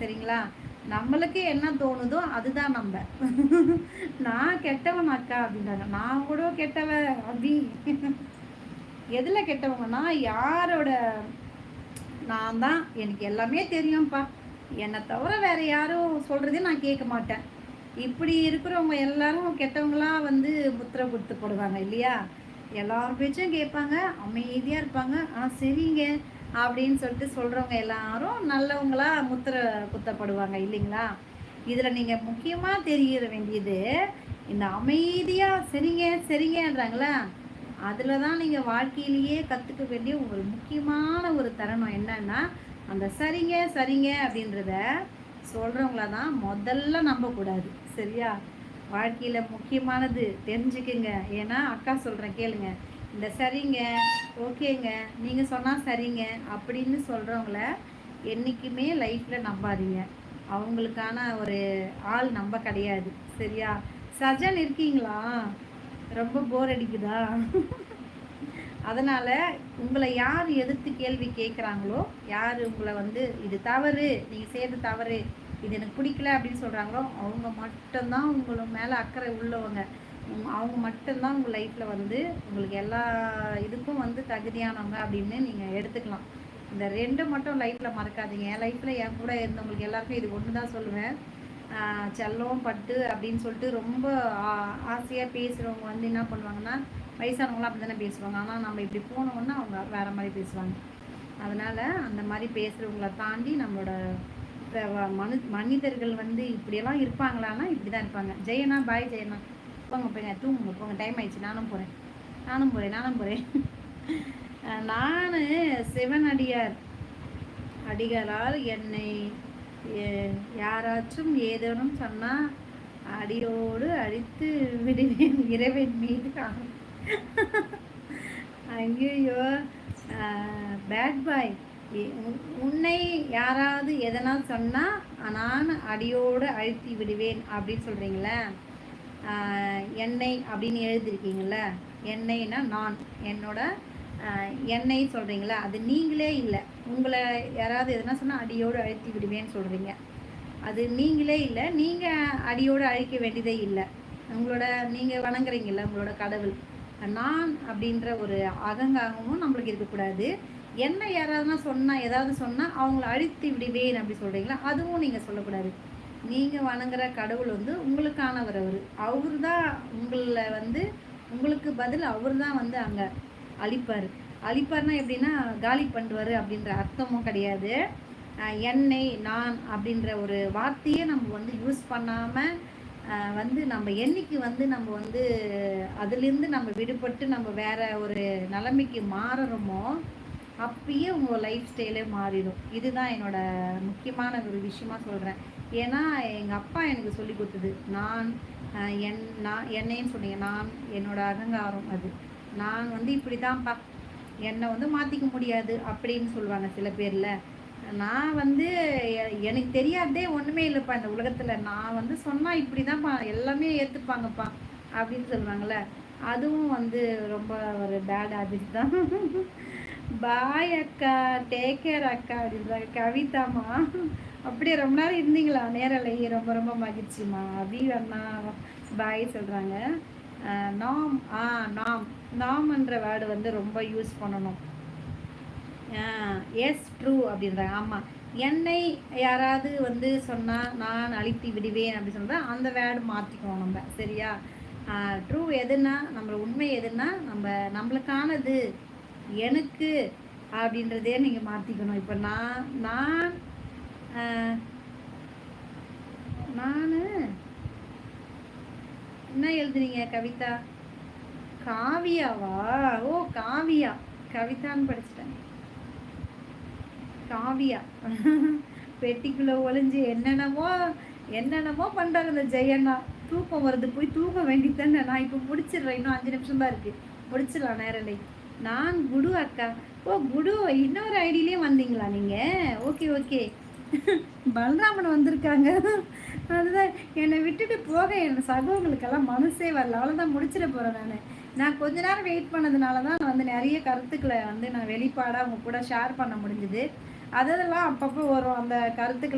சரிங்களா? நம்மளுக்கு என்ன தோணுதோ அதுதான் நம்ம. நான் கெட்டவன் அக்கா அப்படின்றாங்க. நான் கூட கெட்டவன் அப்படி எதில் கெட்டவங்கன்னா யாரோட? நான் தான். எனக்கு எல்லாமே தெரியும்ப்பா. என்னை தவிர வேறு யாரும் சொல்கிறதையும் நான் கேட்க மாட்டேன். இப்படி இருக்கிறவங்க எல்லாரும் கெட்டவங்களாம் வந்து முத்திரை கொடுத்து போடுவாங்க இல்லையா? எல்லார் பேச்சும் கேட்பாங்க. அமைதியாக இருப்பாங்க. ஆ சரிங்க. அப்படின்னு சொல்லிட்டு சொல்கிறவங்க எல்லாரும் நல்லவங்களாக முத்திர குத்தப்படுவாங்க இல்லைங்களா? இதில் நீங்கள் முக்கியமாக தெரிய வேண்டியது இந்த அமைதியாக சரிங்க சரிங்கன்றாங்களா அதில் தான் நீங்கள் வாழ்க்கையிலேயே கற்றுக்க வேண்டிய ஒரு முக்கியமான ஒரு தருணம் என்னன்னா அந்த சரிங்க சரிங்க அப்படின்றத சொல்கிறவங்கள தான் முதல்ல நம்பக்கூடாது சரியா? வாழ்க்கையில் முக்கியமானது தெரிஞ்சுக்குங்க. ஏன்னா அக்கா சொல்கிறேன் கேளுங்க. இந்த சரிங்க ஓகேங்க நீங்கள் சொன்னால் சரிங்க அப்படின்னு சொல்கிறவங்கள என்றைக்குமே லைஃப்பில் நம்பாதீங்க. அவங்களுக்கான ஒரு ஆள் நம்ப கிடையாது சரியா? சஜன் இருக்கீங்களா? ரொம்ப போர் அடிக்குதா? அதனால் உங்களை யார் எதிர்த்து கேள்வி கேட்குறாங்களோ யார் உங்களை வந்து இது தவறு நீங்கள் செய்கிறது தவறு இது எனக்கு பிடிக்கல அப்படின்னு சொல்கிறாங்களோ அவங்க மட்டும்தான் உங்களை மேலே அக்கறை உள்ளவங்க. அவங்க மட்டும்தான் உங்கள் லைஃப்பில் வந்து உங்களுக்கு எல்லா இதுக்கும் வந்து தகுதியானவங்க அப்படின்னு நீங்கள் எடுத்துக்கலாம். இந்த ரெண்டு மட்டும் லைஃப்பில் மறக்காதீங்க. என் லைஃப்பில் என் கூட இருந்தவங்களுக்கு எல்லாருக்கும் இது ஒன்று தான் சொல்லுவேன் செல்லம் பட்டு அப்படின்னு சொல்லிட்டு ரொம்ப ஆசையாக பேசுகிறவங்க வந்து என்ன பண்ணுவாங்கன்னா வயசானவங்களாம் அப்படி தானே பேசுவாங்க. ஆனால் நம்ம இப்படி போனோம்னா அவங்க வேறு மாதிரி பேசுவாங்க. அதனால் அந்த மாதிரி பேசுகிறவங்கள தாண்டி நம்மளோட மனு மனிதர்கள் வந்து இப்படியெல்லாம் இருப்பாங்களான்னா இப்படி தான் இருப்பாங்க. ஜெயனா பாய் ஜெயனா போங்க போங்க தூங்குங்க போங்க டைம் ஆயிடுச்சு. நானும் போகிறேன் நானும் போகிறேன் நானும் போகிறேன் நான் சிவனடியார் அடிகளால் என்னை யாராச்சும் ஏதேனும் சொன்னால் அடியோடு அடித்து விடுவேன். இறைவன் மீது ஐயோ பேட் பாய் உன்னை யாராவது எதனா சொன்னால் நான் அடியோடு அழுத்தி விடுவேன் அப்படின்னு சொல்கிறீங்களே எண்ணெய் அப்படின்னு எழுதியிருக்கீங்கள எண்ணெய்னா நான் என்னோட எண்ணெய் சொல்கிறீங்களா அது நீங்களே இல்லை. உங்களை யாராவது எதுனா சொன்னால் அடியோடு அழுத்தி விடுவேன்னு சொல்கிறீங்க அது நீங்களே இல்லை. நீங்கள் அடியோடு அழிக்க வேண்டியதே இல்லை. உங்களோட நீங்கள் வணங்குறீங்கள உங்களோட கடவுள். நான் அப்படின்ற ஒரு அகங்காகமும் நம்மளுக்கு இருக்கக்கூடாது. என்ன யாராவதுனா சொன்னால் ஏதாவது சொன்னால் அவங்கள அழித்து விடுவேன் அப்படி சொல்கிறீங்களா அதுவும் நீங்கள் சொல்லக்கூடாது. நீங்கள் வணங்குற கடவுள் வந்து உங்களுக்கானவர் அவர். அவர் தான் உங்களை வந்து உங்களுக்கு பதில் அவர் தான் வந்து அங்கே அழிப்பார். அழிப்பார்னா எப்படின்னா காலி பண்ணுவார் அப்படின்ற அர்த்தமும் கிடையாது. என்னை நான் அப்படின்ற ஒரு வார்த்தையே நம்ம வந்து யூஸ் பண்ணாமல் வந்து நம்ம என்னைக்கு வந்து நம்ம வந்து அதுலேருந்து நம்ம விடுபட்டு நம்ம வேற ஒரு நிலைமைக்கு மாறுறோமோ அப்பயே உங்கள் லைஃப் ஸ்டைலே மாறிடும். இதுதான் என்னோட முக்கியமான ஒரு விஷயமா சொல்கிறேன் ஏன்னா எங்கள் அப்பா எனக்கு சொல்லி கொடுத்தது. நான் என் நான் என்னைன்னு சொன்னீங்க. நான் என்னோட அகங்காரம் அது. நான் வந்து இப்படி தான்ப்பா என்னை வந்து மாற்றிக்க முடியாது அப்படின்னு சொல்லுவாங்க சில பேரில். நான் வந்து எனக்கு தெரியாதே ஒன்றுமே இல்லைப்பா இந்த உலகத்தில். நான் வந்து சொன்னால் இப்படி தான்ப்பா எல்லாமே ஏற்றுப்பாங்கப்பா அப்படின்னு சொல்லுவாங்கள்ல அதுவும் வந்து ரொம்ப ஒரு பேட் ஹேபிட் தான். பாய் அக்கா. டேக் கேர் அக்கா. அப்படின்றாங்க கவிதாமா அப்படியே ரொம்ப நேரம் இருந்தீங்களா? நேரலை. ரொம்ப ரொம்ப மகிழ்ச்சிமா அபி அண்ணா. பாய் சொல்கிறாங்க நாம் ஆ நாம். நாம்ன்ற வேர்டு வந்து ரொம்ப யூஸ் பண்ணணும். எஸ் ட்ரூ அப்படின்றாங்க ஆமாம் என்னை யாராவது வந்து சொன்னால் நான் அழித்து விடுவேன் அப்படின்னு சொன்னால் அந்த வேர்டு மாற்றிக்குவோம் நம்ம. சரியா? ட்ரூ எதுனா நம்மளோட உண்மை எதுனா நம்ம நம்மளுக்கானது எனக்கு அப்படின்றதே நீங்கள் மாற்றிக்கணும் இப்போ நான் நான் நான் என்ன எழுதுனீங்க கவிதா? காவியாவா? ஓ காவியா. கவிதான்னு படிச்சிட்டேன். காவியா. பெட்டிக்குள்ளே ஒளிஞ்சு என்னென்னமோ என்னென்னமோ பண்ணுறாங்க இந்த ஜெயண்ணா. தூக்கம் வருது. போய் தூக்க வேண்டித்தானே நான் இப்போ முடிச்சிடுறேன். இன்னும் அஞ்சு நிமிஷம் தான் இருக்குது முடிச்சிடலாம் நேரலை. நான் குடு அக்கா. ஓ குடு இன்னொரு ஐடியிலே வந்தீங்களா நீங்கள் ஓகே ஓகே. பலராமன் வந்திருக்காங்க. அதுதான் என்னை விட்டுட்டு போக என் சகோதரங்களுக்கெல்லாம் மனசே வரல. அவ்வளோதான் முடிச்சிட போகிறேன் நான். நான் கொஞ்ச நேரம் வெயிட் பண்ணதுனால தான் வந்து நிறைய கருத்துக்களை வந்து நான் வெளிப்பாடாக அவங்க கூட ஷேர் பண்ண முடிஞ்சுது. அதெல்லாம் அப்பப்போ வரும் அந்த கருத்துக்கள்